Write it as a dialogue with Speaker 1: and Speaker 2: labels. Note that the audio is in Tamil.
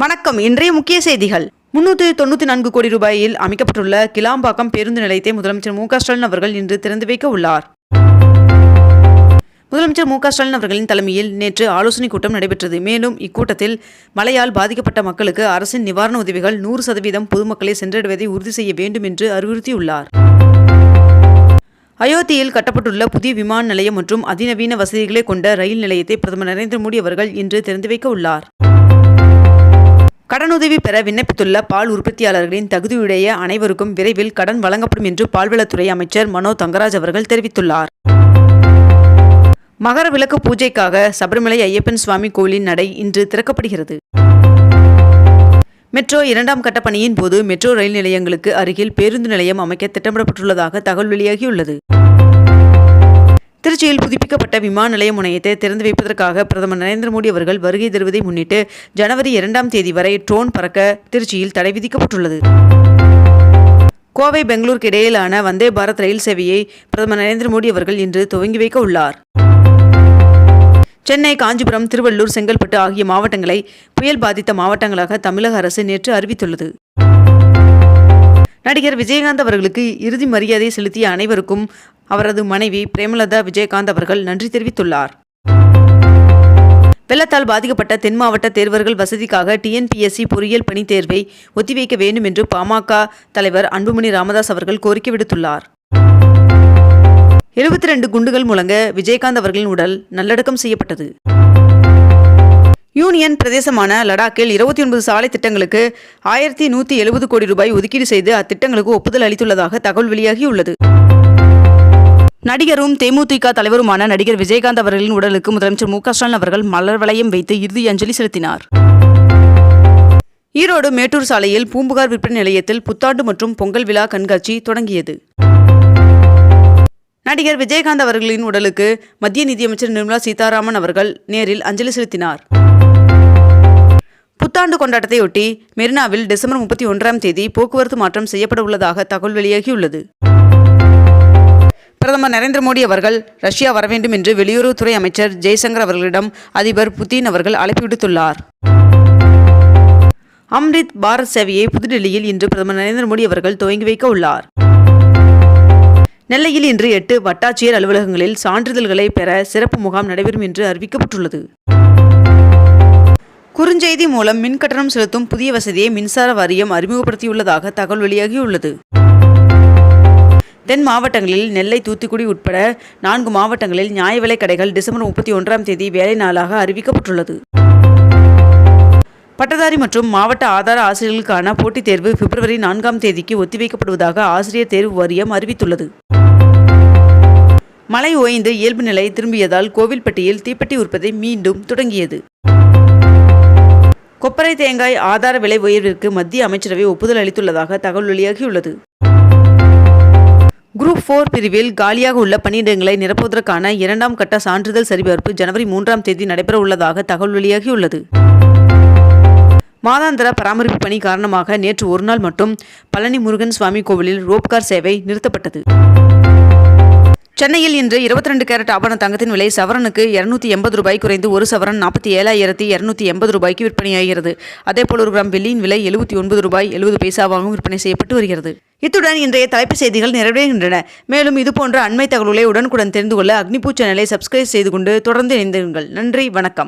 Speaker 1: வணக்கம். இன்றைய முக்கிய செய்திகள். முன்னூற்றி தொண்ணூற்றி நான்கு கோடி ரூபாயில் அமைக்கப்பட்டுள்ள கிளாம்பாக்கம் பேருந்து நிலையத்தை முதலமைச்சர் மு ஸ்டாலின் அவர்கள் இன்று திறந்து வைக்க உள்ளார். முதலமைச்சர் மு ஸ்டாலின் அவர்களின் தலைமையில் நேற்று ஆலோசனைக் கூட்டம் நடைபெற்றது. மேலும் இக்கூட்டத்தில் மழையால் பாதிக்கப்பட்ட மக்களுக்கு அரசின் நிவாரண உதவிகள் நூறு சதவீதம் பொதுமக்களை சென்றடைவதை உறுதி செய்ய வேண்டும் என்று அறிவுறுத்தியுள்ளார். அயோத்தியில் கட்டப்பட்டுள்ள புதிய விமான நிலையம் மற்றும் அதிநவீன வசதிகளை கொண்ட ரயில் நிலையத்தை பிரதமர் நரேந்திர மோடி அவர்கள் இன்று திறந்து வைக்க உள்ளார். கடனுதவி பெற விண்ணப்பித்துள்ள பால் உற்பத்தியாளர்களின் தகுதியுடைய அனைவருக்கும் விரைவில் கடன் வழங்கப்படும் என்று பால்வளத்துறை அமைச்சர் மனோ தங்கராஜ் அவர்கள் தெரிவித்துள்ளார். மகர விளக்கு பூஜைக்காக சபரிமலை ஐயப்பன் சுவாமி கோயிலின் நடை இன்று திறக்கப்படுகிறது. மெட்ரோ இரண்டாம் கட்ட பணியின் போது மெட்ரோ ரயில் நிலையங்களுக்கு அருகில் பேருந்து நிலையம் அமைக்க திட்டமிடப்பட்டுள்ளதாக தகவல் வெளியாகியுள்ளது. திருச்சியில் புதுப்பிக்கப்பட்ட விமான நிலைய முனையத்தை திறந்து வைப்பதற்காக பிரதமர் நரேந்திர மோடி அவர்கள் வருகை தருவதை முன்னிட்டு ஜனவரி இரண்டாம் தேதி வரை ட்ரோன் பறக்க திருச்சியில் தடை விதிக்கப்பட்டுள்ளது. கோவை பெங்களூருக்கு இடையிலான வந்தே பாரத் ரயில் சேவையை பிரதமர் நரேந்திர மோடி அவர்கள் இன்று துவங்கி வைக்க உள்ளார். சென்னை காஞ்சிபுரம் திருவள்ளூர் செங்கல்பட்டு ஆகிய மாவட்டங்களை புயல் பாதித்த மாவட்டங்களாக தமிழக அரசு நேற்று அறிவித்துள்ளது. நடிகர் விஜயகாந்த் அவர்களுக்கு இறுதி மரியாதை செலுத்திய அனைவருக்கும் அவரது மனைவி பிரேமலதா விஜயகாந்த் அவர்கள் நன்றி தெரிவித்துள்ளார். வெள்ளத்தால் பாதிக்கப்பட்ட தென் மாவட்ட தேர்வர்கள் வசதிக்காக டிஎன்பிஎஸ்சி பொறியியல் பணி தேர்வை ஒத்திவைக்க வேண்டும் என்று பாமக தலைவர் அன்புமணி ராமதாஸ் அவர்கள் கோரிக்கை விடுத்துள்ளார். எழுபத்தி ரெண்டு குண்டுகள் முழங்க விஜயகாந்த் அவர்களின் உடல் நல்லடக்கம் செய்யப்பட்டது. யூனியன் பிரதேசமான லடாக்கில் இருபத்தி ஒன்பது சாலை திட்டங்களுக்கு ஆயிரத்தி நூற்றி எழுபது கோடி ரூபாய் ஒதுக்கீடு செய்து அத்திட்டங்களுக்கு ஒப்புதல் அளித்துள்ளதாக தகவல் வெளியாகியுள்ளது. நடிகரும் தேமுதிக தலைவருமான நடிகர் விஜயகாந்த் அவர்களின் உடலுக்கு முதலமைச்சர் மு க ஸ்டாலின் அவர்கள் மலர் வளையம் வைத்து இறுதி அஞ்சலி செலுத்தினார். ஈரோடு மேட்டூர் சாலையில் பூம்புகார் விற்பனை நிலையத்தில் புத்தாண்டு மற்றும் பொங்கல் விழா கண்காட்சி தொடங்கியது. நடிகர் விஜயகாந்த் அவர்களின் உடலுக்கு மத்திய நிதியமைச்சர் நிர்மலா சீதாராமன் அவர்கள் நேரில் அஞ்சலி செலுத்தினார். புத்தாண்டு கொண்டாட்டத்தையொட்டி மெரினாவில் டிசம்பர் முப்பத்தி ஒன்றாம் தேதி போக்குவரத்து மாற்றம் செய்யப்பட உள்ளதாக தகவல் வெளியாகியுள்ளது. பிரதமர் நரேந்திர மோடி அவர்கள் ரஷ்யா வர வேண்டும் என்று வெளியுறவுத்துறை அமைச்சர் ஜெய்சங்கர் அவர்களிடம் அதிபர் புதின் அவர்கள் அழைப்பு விடுத்துள்ளார். அம்ரித் பாரத் சேவையை புதுடில்லியில் இன்று பிரதமர் நரேந்திர மோடி அவர்கள் துவங்கி வைக்க உள்ளார். நெல்லையில் இன்று எட்டு வட்டாட்சியர் அலுவலகங்களில் சான்றிதழ்களை பெற சிறப்பு முகாம் நடைபெறும் என்று அறிவிக்கப்பட்டுள்ளது. குறுஞ்செய்தி மூலம் மின் கட்டணம் செலுத்தும் புதிய வசதியை மின்சார வாரியம் அறிமுகப்படுத்தியுள்ளதாக தகவல் வெளியாகியுள்ளது. தென் மாவட்டங்களில் நெல்லை தூத்துக்குடி உட்பட நான்கு மாவட்டங்களில் நியாய விலை கடைகள் டிசம்பர் முப்பத்தி ஒன்றாம் தேதி வேலை நாளாக அறிவிக்கப்பட்டுள்ளது. பட்டதாரி மற்றும் மாவட்ட ஆதார ஆசிரியர்களுக்கான போட்டித் தேர்வு பிப்ரவரி நான்காம் தேதிக்கு ஒத்திவைக்கப்படுவதாக ஆசிரியர் தேர்வு வாரியம் அறிவித்துள்ளது. மழை ஓய்ந்து இயல்பு நிலை திரும்பியதால் கோவில்பட்டியில் தீப்பெட்டி உற்பத்தி மீண்டும் தொடங்கியது. கொப்பரை தேங்காய் ஆதார விலை உயர்விற்கு மத்திய அமைச்சரவை ஒப்புதல் அளித்துள்ளதாக தகவல் வெளியாகியுள்ளது. குரூப் ஃபோர் பிரிவில் காலியாக உள்ள பணியிடங்களை நிரப்புவதற்கான இரண்டாம் கட்ட சான்றிதழ் சரிபார்ப்பு ஜனவரி மூன்றாம் தேதி நடைபெற உள்ளதாக தகவல் வெளியாகியுள்ளது. மாதாந்திர பராமரிப்பு பணி காரணமாக நேற்று ஒருநாள் மட்டும் பழனி முருகன் சுவாமி கோவிலில் ரோப்கார் சேவை நிறுத்தப்பட்டது. சென்னையில் இன்று இருபத்தி ரெண்டு கேரட் ஆபரண தங்கத்தின் விலை சவரனுக்கு இரநூத்தி எண்பது ரூபாய் குறைந்து ஒரு சவரன் நாற்பத்தி ஏழாயிரத்தி இரநூத்தி எண்பது ரூபாய்க்கு விற்பனையாகிறது. அதேபோல் ஒரு கிராம் வெள்ளியின் விலை எழுபத்தி ஒன்பது ரூபாய் எழுபது பைசாவாகவும் விற்பனை செய்யப்பட்டு வருகிறது. இத்துடன் இன்றைய தலைப்புச் செய்திகள் நிறைவடைகின்றன. மேலும் இதுபோன்ற அண்மை தகவல்களை உடனுக்குடன் தெரிந்து கொள்ள அக்னிபூ சேனலை சப்ஸ்கிரைப் செய்து கொண்டு தொடர்ந்து இணைந்திருங்கள். நன்றி வணக்கம்.